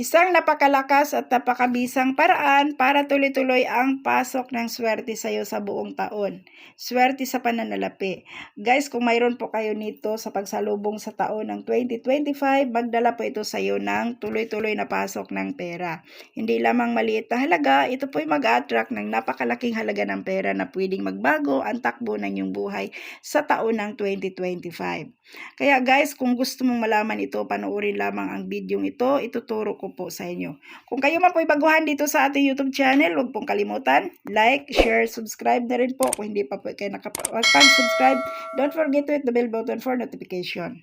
Isang napakalakas at napakabisang paraan para tuloy-tuloy ang pasok ng swerte sa iyo sa buong taon. Swerte sa pananalapi. Guys, kung mayroon po kayo nito sa pagsalubong sa taon ng 2025, magdala po ito sa iyo ng tuloy-tuloy na pasok ng pera. Hindi lamang maliit na halaga, ito po ay mag-attract ng napakalaking halaga ng pera na pwedeng magbago ang takbo ng iyong buhay sa taon ng 2025. Kaya guys, kung gusto mong malaman ito, panoorin lamang ang video ito, ituturo ko po sa inyo. Kung kayo man po baguhan dito sa ating YouTube channel, huwag pong kalimutan, like, share, subscribe na rin po. Kung hindi pa po kayo nakapag-subscribe, don't forget to hit the bell button for notification.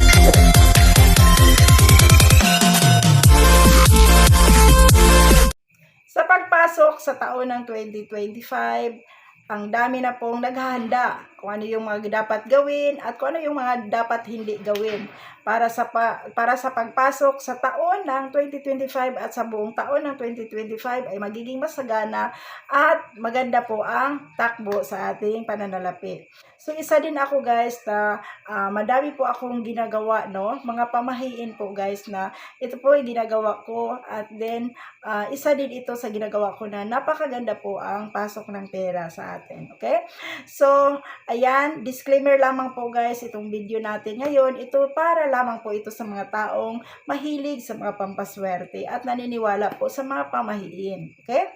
Sa pagpasok sa taon ng 2025, ang dami na pong naghahanda kung ano yung mga dapat gawin at kung ano yung mga dapat hindi gawin para sa pa, para sa pagpasok sa taon ng 2025 at sa buong taon ng 2025 ay magiging masagana at maganda po ang takbo sa ating pananalapi. So isa din ako guys na ah, madami po akong ginagawa no, mga pamahiin po guys na ito po ay ginagawa ko at then ah, isa din ito sa ginagawa ko na napakaganda po ang pasok ng pera sa atin. Okay? So, ayan, disclaimer lamang po guys itong video natin ngayon. Ito para lamang po ito sa mga taong mahilig sa mga pampaswerte at naniniwala po sa mga pamahiin. Okay?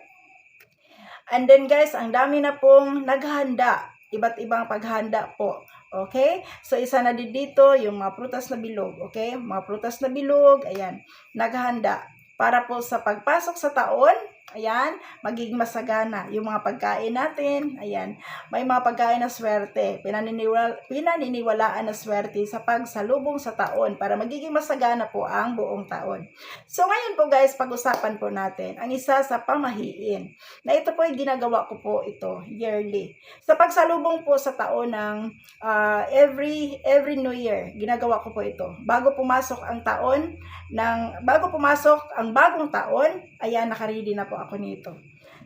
And then guys, ang dami na pong naghahanda. Iba't ibang paghanda po. Okay? So, isa na din dito, yung mga prutas na bilog. Okay? Mga prutas na bilog, ayan, naghahanda. Para po sa pagpasok sa taon, ayan, magiging masagana. Yung mga pagkain natin, ayan, may mga pagkain na swerte. Pinaniniwala, pinaniniwalaan na swerte sa pagsalubong sa taon para magiging masagana po ang buong taon. So, ngayon po guys, pag-usapan po natin ang isa sa pamahiin na ito po ay ginagawa ko po ito yearly. Sa pagsalubong po sa taon ng ah, every every new year, ginagawa ko po ito. Bago pumasok ang taon ng bago pumasok ang bagong taon, ayan nakaready na po ako nito.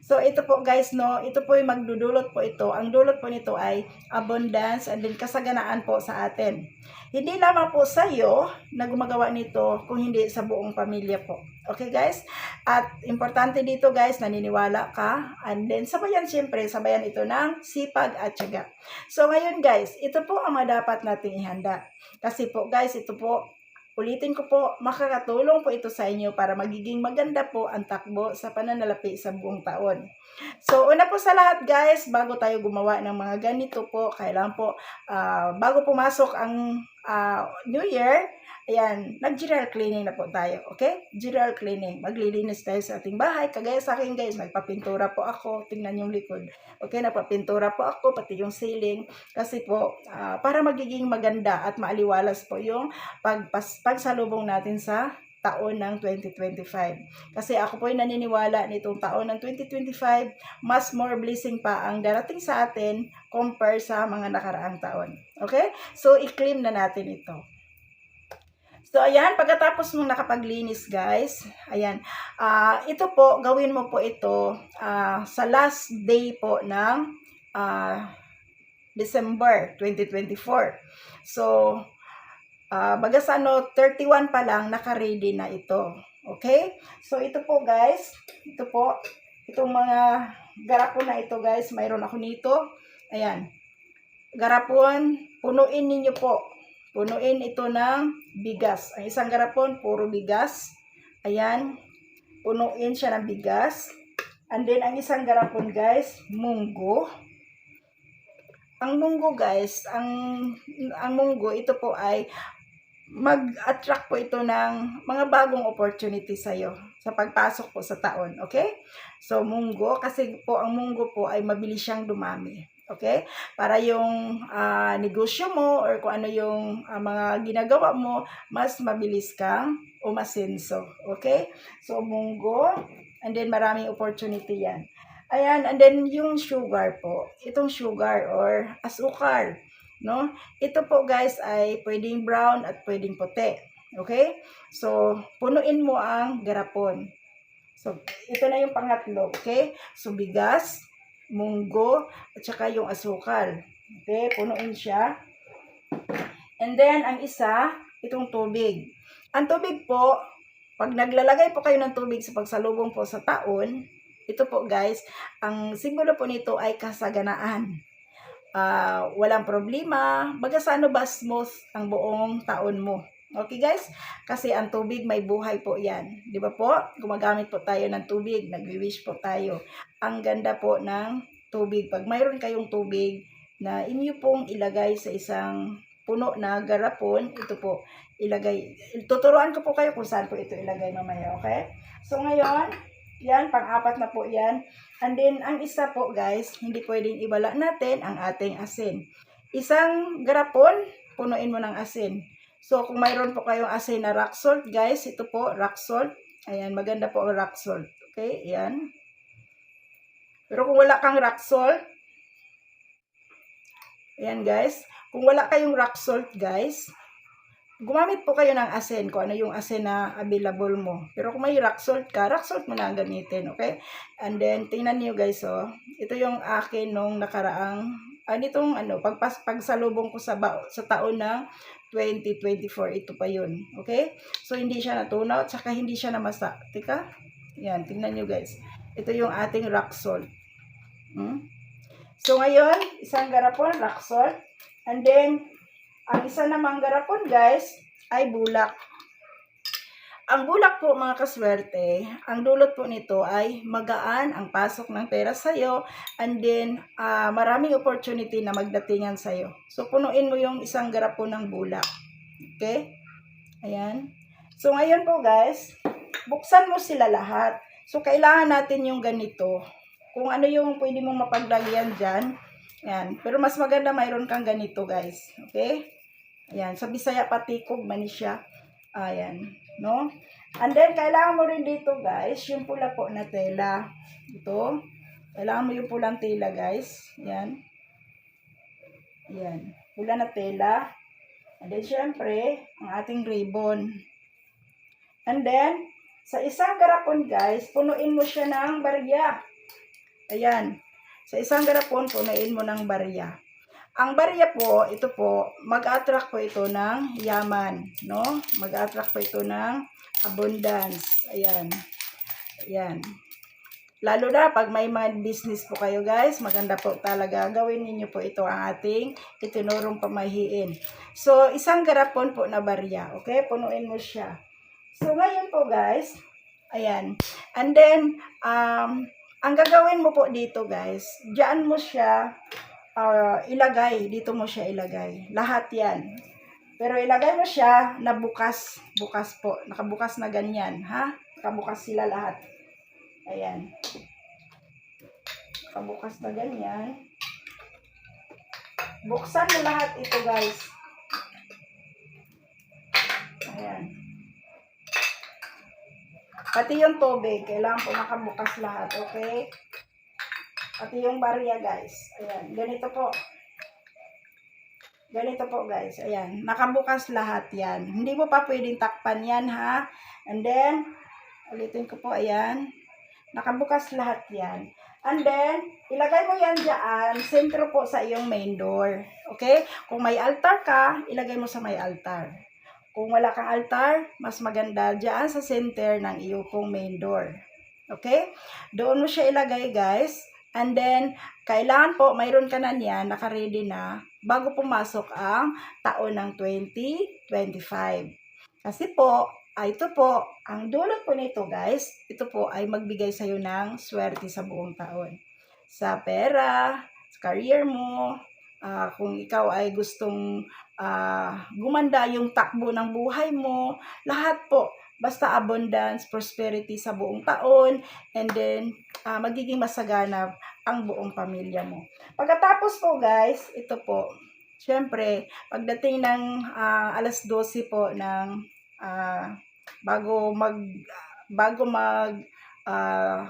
So ito po guys no, ito po ay magdudulot po ito. Ang dulot po nito ay abundance and then kasaganaan po sa atin. Hindi lamang po sa iyo na gumagawa nito kung hindi sa buong pamilya po. Okay guys? At importante dito guys, naniniwala ka. And then sabayan siyempre, sabayan ito ng sipag at tiyaga. So ngayon guys, ito po ang dapat nating ihanda. Kasi po guys, ito po, ulitin ko po, makakatulong po ito sa inyo para magiging maganda po ang takbo sa pananalapi sa buong taon. So, una po sa lahat guys, bago tayo gumawa ng mga ganito po, kailangan po, ah, bago pumasok ang ah, New Year, ayan, nag-general cleaning na po tayo, okay? General cleaning. Maglilinis tayo sa ating bahay. Kagaya sa akin guys, nagpapintura po ako. Tingnan yung likod. Okay, nagpapintura po ako, pati yung ceiling. Kasi po, ah, para magiging maganda at maaliwalas po yung pagpas, pagsalubong natin sa taon ng 2025. Kasi ako po ay naniniwala nitong taon ng 2025, mas more blessing pa ang darating sa atin compare sa mga nakaraang taon. Okay? So, i-claim na natin ito. So, ayan, pagkatapos mong nakapaglinis, guys, ayan, ah ito po, gawin mo po ito ah, sa last day po ng ah, December 2024. So, ah bagas ano, 31 pa lang, naka-ready na ito. Okay? So, ito po, guys, ito po, itong mga garapon na ito, guys, mayroon ako nito. Ayan, garapon, punuin ninyo po. Punuin ito ng bigas. Ang isang garapon, puro bigas. Ayan. Punuin siya ng bigas. And then, ang isang garapon, guys, munggo. Ang munggo, guys, ang, ang munggo, ito po ay mag-attract po ito ng mga bagong opportunity sa iyo sa pagpasok po sa taon. Okay? So, munggo, kasi po ang munggo po ay mabilis siyang dumami. Okay? Para yung ah, negosyo mo or kung ano yung ah, mga ginagawa mo, mas mabilis kang umasenso. Okay? So, munggo. And then, maraming opportunity yan. Ayan, and then yung sugar po. Itong sugar or asukal. No? Ito po guys ay pwedeng brown at pwedeng puti. Okay? So, punuin mo ang garapon. So, ito na yung pangatlo. Okay? So, bigas, munggo, at saka yung asukal. Okay, punuin siya. And then, ang isa, itong tubig. Ang tubig po, pag naglalagay po kayo ng tubig sa pagsalubong po sa taon, ito po guys, ang simbolo po nito ay kasaganaan. Ah, walang problema, baga sa ano ba smooth ang buong taon mo. Okay guys? Kasi ang tubig may buhay po yan. Di ba po? Gumagamit po tayo ng tubig, nagwi-wish po tayo. Ang ganda po ng tubig. Pag mayroon kayong tubig na inyo pong ilagay sa isang puno na garapon, ito po, ilagay. Tuturuan ko po kayo kung saan po ito ilagay mamaya, okay? So ngayon, yan, pang-apat na po yan. And then, ang isa po guys, hindi pwedeng ibala natin ang ating asin. Isang garapon, punuin mo ng asin. So, kung mayroon po kayong asin na rock salt, guys, ito po, rock salt. Ayan, maganda po ang rock salt. Okay, ayan. Pero kung wala kang rock salt, ayan guys, kung wala kayong rock salt, guys, gumamit po kayo ng asin, kung ano yung asin na available mo. Pero kung may rock salt ka, rock salt mo na ang gamitin, okay? And then, tingnan niyo guys, oh. Ito yung akin nung nakaraang, ah, nitong ano, pagpas, pagsalubong ko sa, ba, sa taon ng 2024, ito pa yun. Okay? So, hindi siya natunaw, tsaka hindi siya namasa. Tika? Yan, tingnan nyo guys. Ito yung ating rock salt. Hmm? So, ngayon, isang garapon, rock salt. And then, ang isa namang garapon, guys, ay bulak. Ang bulak po, mga kaswerte, ang dulot po nito ay magaan ang pasok ng pera sa'yo and then ah, maraming opportunity na magdatingan sa'yo. So, punuin mo yung isang garapon ng bulak. Okay? Ayan. So, ngayon po guys, buksan mo sila lahat. So, kailangan natin yung ganito. Kung ano yung pwede mong mapaglagyan dyan. Ayan. Pero mas maganda mayroon kang ganito guys. Okay? Ayan. Sa Bisaya patikog man siya. Ayan. No? And then, kailangan mo rin dito guys, yung pula po na tela. Ito. Kailangan mo yung pulang tela guys. Ayan. Ayan. Pula na tela. And then, syempre, ang ating ribbon. And then, sa isang garapon, guys, punuin mo siya ng barya. Ayan. Sa isang garapon, punuin mo ng barya. Ang barya po, ito po, mag-attract po ito ng yaman, no? Mag-attract po ito ng abundance. Ayan. Ayan. Lalo na pag may mga business po kayo guys, maganda po talaga gawin ninyo po ito ang ating itinurong pamahiin. So, isang garapon po na barya. Okay? Punuin mo siya. So, ngayon po guys, ayan. And then, um, ang gagawin mo po dito guys, diyan mo siya uh, ilagay. Dito mo siya ilagay. Lahat yan. Pero ilagay mo siya na bukas. Bukas po. Nakabukas na ganyan. Ha? Nakabukas sila lahat. Ayan. Nakabukas na ganyan. Buksan mo lahat ito guys. Ayan. Pati yung tubig, kailangan po nakabukas lahat, okay? Pati yung barya, guys. Ayan, ganito po. Ganito po, guys. Ayan, nakabukas lahat yan. Hindi mo pa pwedeng takpan yan, ha? And then, ulitin ko po, ayan. Nakabukas lahat yan. And then, ilagay mo yan dyan, sentro po sa iyong main door. Okay? Kung may altar ka, ilagay mo sa may altar. Kung wala kang altar, mas maganda dyan sa center ng iyong main door. Okay? Doon mo siya ilagay, guys. And then, kailangan po, mayroon ka na niyan, nakaready na, bago pumasok ang taon ng 2025. Kasi po, ay ito po, ang dulot po nito, guys, ito po ay magbigay sa'yo ng swerte sa buong taon. Sa pera, sa career mo, ah, kung ikaw ay gustong ah, gumanda yung takbo ng buhay mo, lahat po, basta abundance, prosperity sa buong taon, and then ah, magiging masagana ang buong pamilya mo. Pagkatapos po guys, ito po, syempre, pagdating ng ah, alas 12 po ng ah, bago mag bago mag ah,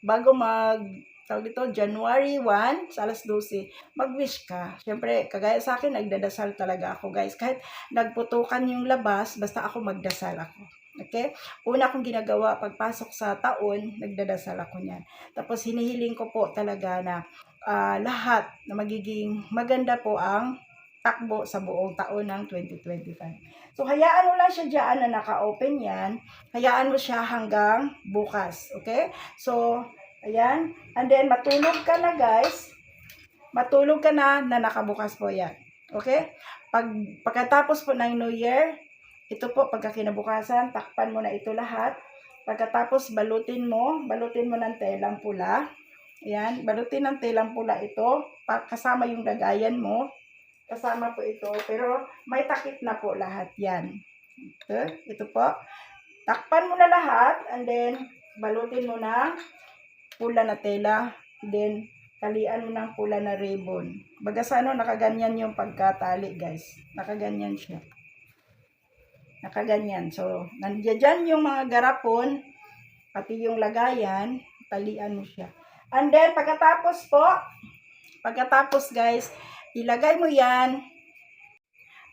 bago mag tawag dito, January 1, sa alas 12, mag-wish ka. Siyempre, kagaya sa akin, nagdadasal talaga ako, guys. Kahit nagputukan yung labas, basta ako magdasal ako. Okay? Una kong ginagawa, pagpasok sa taon, nagdadasal ako niyan. Tapos, hinihiling ko po talaga na ah, lahat na magiging maganda po ang takbo sa buong taon ng 2025. So, hayaan mo lang siya dyan na naka-open yan. Hayaan mo siya hanggang bukas. Okay? So, ayan. And then, matulog ka na guys. Matulog ka na na nakabukas po yan. Okay? Pag, pagkatapos po ng New Year, ito po, pagka kinabukasan, takpan mo na ito lahat. Pagkatapos, balutin mo. Balutin mo ng telang pula. Ayan, balutin ng telang pula ito. Kasama yung lagayan mo. Kasama po ito. Pero may takip na po lahat yan. Ito, ito po. Takpan mo na lahat. And then, balutin mo na pula na tela. Then, talian mo ng pula na ribbon. Baga sa ano, nakaganyan yung pagkatali, guys. Nakaganyan siya. Nakaganyan. So, nandiyan yung mga garapon, pati yung lagayan, talian mo siya. And then, pagkatapos po, pagkatapos guys, ilagay mo yan.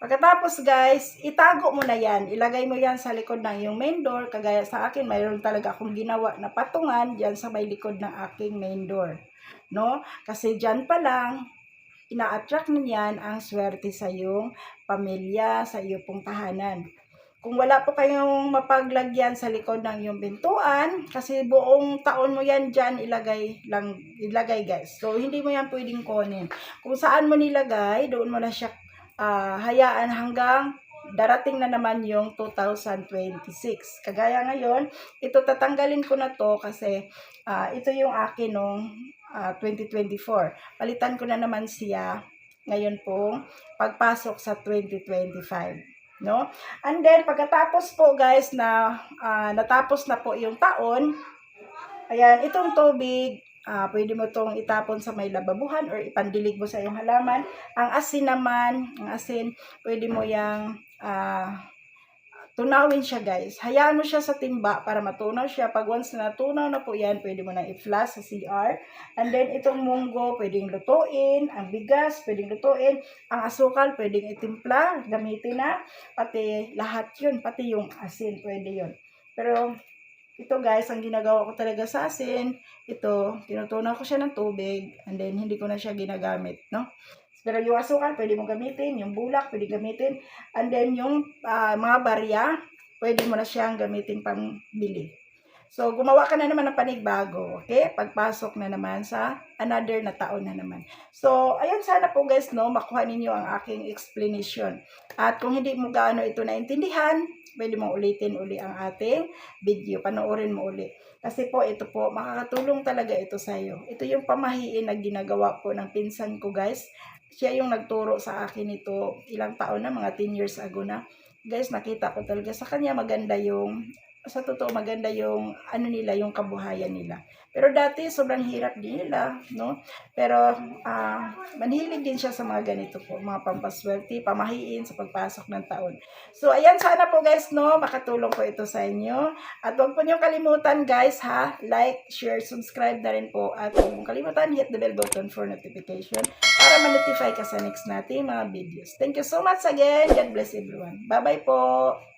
Pagkatapos guys, itago mo na yan. Ilagay mo yan sa likod ng yung main door. Kagaya sa akin, mayroon talaga akong ginawa na patungan dyan sa may likod ng aking main door. No? Kasi dyan pa lang, ina-attract na yan ang swerte sa iyong pamilya, sa iyong tahanan. Kung wala po kayong mapaglagyan sa likod ng iyong bintuan, kasi buong taon mo yan dyan ilagay lang, ilagay guys. So, hindi mo yan pwedeng kunin. Kung saan mo nilagay, doon mo na siya ah, hayaan hanggang darating na naman yung 2026. Kagaya ngayon, ito tatanggalin ko na to kasi ah, ito yung akin nung ah, 2024. Palitan ko na naman siya ngayon pong pagpasok sa 2025 no? And then pagkatapos po guys na ah, natapos na po yung taon, ayan, itong tubig, ah, pwede mo tong itapon sa may lababuhan or ipandilig mo sa iyong halaman. Ang asin naman, ang asin, pwede mo yang ah, tunawin siya guys. Hayaan mo siya sa timba para matunaw siya. Pag once na natunaw na po yan, pwede mo na i-flash sa CR. And then itong munggo, pwedeng lutuin. Ang bigas, pwedeng lutuin. Ang asukal, pwedeng itimpla, gamitin na. Pati lahat yun, pati yung asin, pwede yun. Pero ito guys, ang ginagawa ko talaga sa asin, ito, tinutunaw ko siya ng tubig, and then hindi ko na siya ginagamit, no? Pero yung asukal, pwede mo gamitin, yung bulak, pwede gamitin, and then yung ah, mga barya, pwede mo na siyang gamitin pang bili. So, gumawa ka na naman ng panigbago, okay? Pagpasok na naman sa another na taon na naman. So, ayun sana po guys, no, makuha ninyo ang aking explanation. At kung hindi mo gaano ito naintindihan, pwede mong ulitin uli ang ating video. Panoorin mo uli. Kasi po, ito po, makakatulong talaga ito sa iyo. Ito yung pamahiin na ginagawa ko ng pinsan ko, guys. Siya yung nagturo sa akin ito ilang taon na, mga 10 years ago na. Guys, nakita ko talaga sa kanya maganda yung sa totoo maganda yung ano nila yung kabuhayan nila. Pero dati sobrang hirap din nila, no? Pero ah manhilig din siya sa mga ganito po, mga pampaswerte, pamahiin sa pagpasok ng taon. So ayan sana po guys, no, makatulong po ito sa inyo. At huwag po niyo kalimutan guys ha, like, share, subscribe na rin po at huwag mong kalimutan hit the bell button for notification para ma-notify ka sa next nating mga videos. Thank you so much again. God bless everyone. Bye-bye po.